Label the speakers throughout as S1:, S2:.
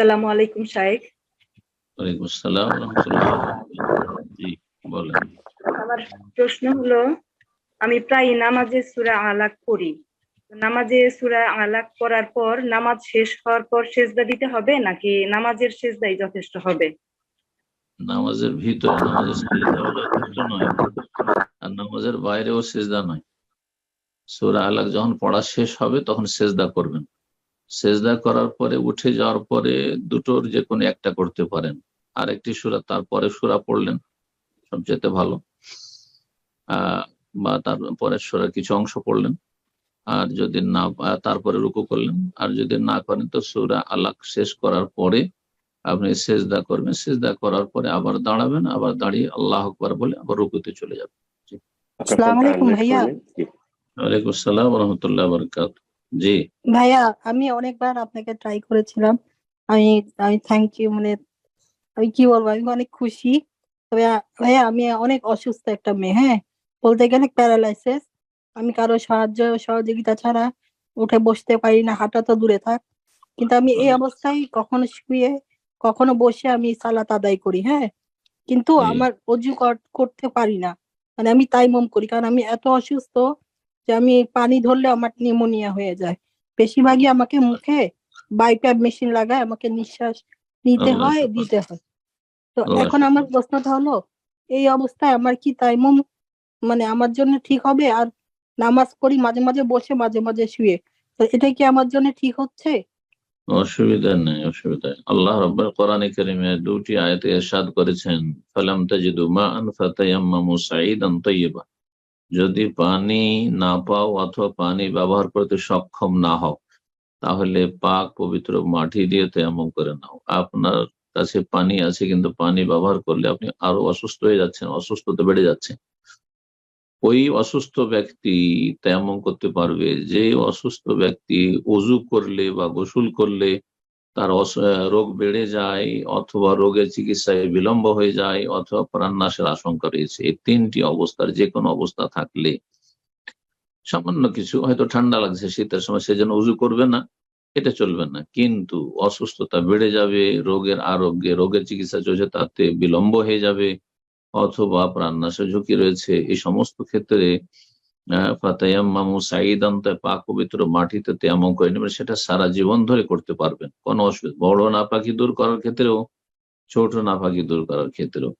S1: আসসালামু আলাইকুম শাহেক
S2: ওয়ালাইকুম আসসালাম রহমতুল্লাহ জি বলেন।
S1: আমার প্রশ্ন হলো আমি প্রায় নামাজে সুরা আলাক পড়ি। তো নামাজে সুরা আলাক পড়ার পর নামাজ শেষ হওয়ার পর সেজদা দিতে হবে নাকি নামাজের সেজদাই যথেষ্ট হবে?
S2: নামাজের ভিতরে নামাজের সেজদাও যথেষ্ট নয় আর নামাজের বাইরেও সেজদা নয়। সূরা আলাক যখন পড়া শেষ হবে তখন সেজদা করবেন। সেজদা করার পরে উঠে যাওয়ার পরে দুটোর যে কোনো একটা করতে পারেন। আর একটি সুরা তারপরে সুরা পড়লেন সবচেয়ে ভালো। আহ বা তারপরে সুরার কিছু অংশ পড়লেন। আর যদি না তারপরে রুকু করলেন। আর যদি না করেন তো সুরা আলাক শেষ করার পরে আপনি সেজদা করবেন। সেজদা করার পরে আবার দাঁড়াবেন আবার দাঁড়িয়ে আল্লাহ আকবার বলে আবার রুকুতে চলে যাবেন।
S3: আসসালামু আলাইকুম ভাইয়া।
S2: ওয়ালাইকুম আসসালাম রহমতুল্লাহ বরকাত জি।
S3: ভাইয়া আমি অনেকবার আপনাকে ট্রাই করেছিলাম। আমি আমি থ্যাংক ইউ মানে আমি কি বলব আমি অনেক খুশি। তবে ভাইয়া আমি অনেক অসুস্থ একটা মেয়ে হ্যাঁ? বলতে গেলে প্যারালাইসিস আমি কারও সাহায্য সহযোগিতা ছাড়া উঠে বসতে পারি না হাঁটা তো দূরে থাক। কিন্তু আমি এই অবস্থায় কখনো শুয়ে কখনো বসে আমি সালাত আদায় করি হ্যাঁ? কিন্তু আমার অজু কর- করতে পারি না। মানে আমি তাই তাইমম করি কারণ আমি এত অসুস্থ যে আমি পানি ধরলে আমার নিউমোনিয়া হয়ে যায়। বেশিরভাগই আমাকে মুখে বাইপ্যাপ মেশিন লাগায় আমাকে নিঃশ্বাস নিতে হয় দিতে হয়। তো এখন আমার প্রশ্নটা হলো এই অবস্থায় আমার কি তাইমম মানে আমার জন্য ঠিক হবে? আর নামাজ পড়ি মাঝে মাঝে বসে মাঝে মাঝে শুয়ে। তো এটা কি আমার জন্য ঠিক হচ্ছে?
S2: অসুবিধা নেই অসুবিধা নেই। আল্লাহ রব্বুল কোরআন কারীমে দুটি আয়াতে ইরশাদ করেছেন ফালাম তাজিদু মাআন ফাতায়াম্মামু সাঈদান তাইয়্যিবা যদি পানি না পাও অথবা পানি ব্যবহার করতে সক্ষম না হও, তাহলে পাক পবিত্র মাটি দিয়ে তেয়াম্মম করে নাও। আপনার কাছে পানি আছে, কিন্তু পানি ব্যবহার করলে আপনি আরও অসুস্থ হয়ে যাচ্ছেন, অসুস্থতা বেড়ে যাচ্ছে। ওই অসুস্থ ব্যক্তি তেমন করতে পারবে যে অসুস্থ ব্যক্তি অজু করলে বা গোসল করলে তার রোগ বেড়ে যায় অথবা রোগের চিকিৎসায় বিলম্ব হয়ে যায় অথবা প্রাণনাশের আশঙ্কা রয়েছে। এই তিনটি অবস্থার যে কোনো অবস্থা থাকলে সামান্য কিছু হয়তো ঠান্ডা লাগছে শীতের সময়, সেজন্য উজু করবে না, এটা চলবে না। কিন্তু অসুস্থতা বেড়ে যাবে, রোগের আরোগ্যে, রোগের চিকিৎসা চলছে তাতে বিলম্ব হয়ে যাবে অথবা প্রাণনাশের ঝুঁকি রয়েছে। এই সমস্ত ক্ষেত্রে ফাতায়াম্মামু সাঈদান তাই পাক পবিত্র মাটিতে তেয়াম্মম করে নেবেন, সেটা সারা জীবন ধরে করতে পারবেন। কোনো অসুবিধা, বড় নাপাকি দূর করার ক্ষেত্রেও, ছোট নাপাকি দূর করার ক্ষেত্রেও।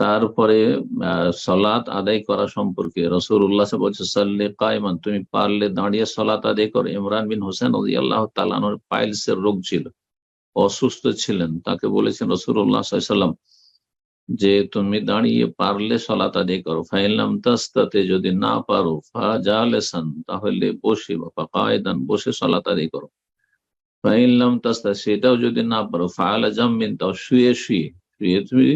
S2: তারপরে সলাত আদায় করা সম্পর্কে রসুর উল্লাহ বলছে সাল্লে কায়মান তুমি পারলে দাঁড়িয়ে সলাত আদায় করো। ইমরান বিন হোসেন আল্লাহ তালানোর পাইলসের রোগ ছিল, অসুস্থ ছিলেন। তাকে বলেছেন রসুল্লাহ সাল্লাম যে তুমি দাঁড়িয়ে পারলে সলাত আদায় করো। ফাইলাম তাস্তাতে, যদি না পারো ফা ফাজালেসান, তাহলে বসে বা কায়দান বসে সলাত আদায় করো। ফাইলাম তাস্তা সেটাও যদি না পারো ফায়ালা জামিন তাও শুয়ে শুয়ে শুয়ে তুমি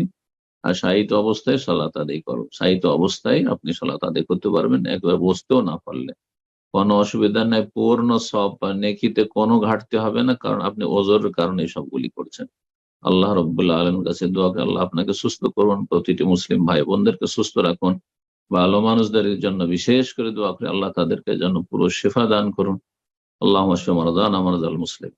S2: আর সাহিত্য অবস্থায় সলাত আদায় করো। সাহিত্য অবস্থায় আপনি সলাত আদায় করতে পারবেন, একবার বসতেও না পারলে। কোনো অসুবিধা নাই, পূর্ণ সব নেকিতে কোনো ঘাটতি হবে না, কারণ আপনি ওজোর কারণে সবগুলি করছেন। আল্লাহ রব্বুল্লা আলমের কাছে দোয়া করে আল্লাহ আপনাকে সুস্থ করুন, প্রতিটি মুসলিম ভাই বোনদেরকে সুস্থ রাখুন, ভালো মানুষদের জন্য বিশেষ করে দোয়া করে আল্লাহ তাদেরকে যেন পুরো শেফা দান করুন। আল্লাহ মারদান আমার মুসলিম।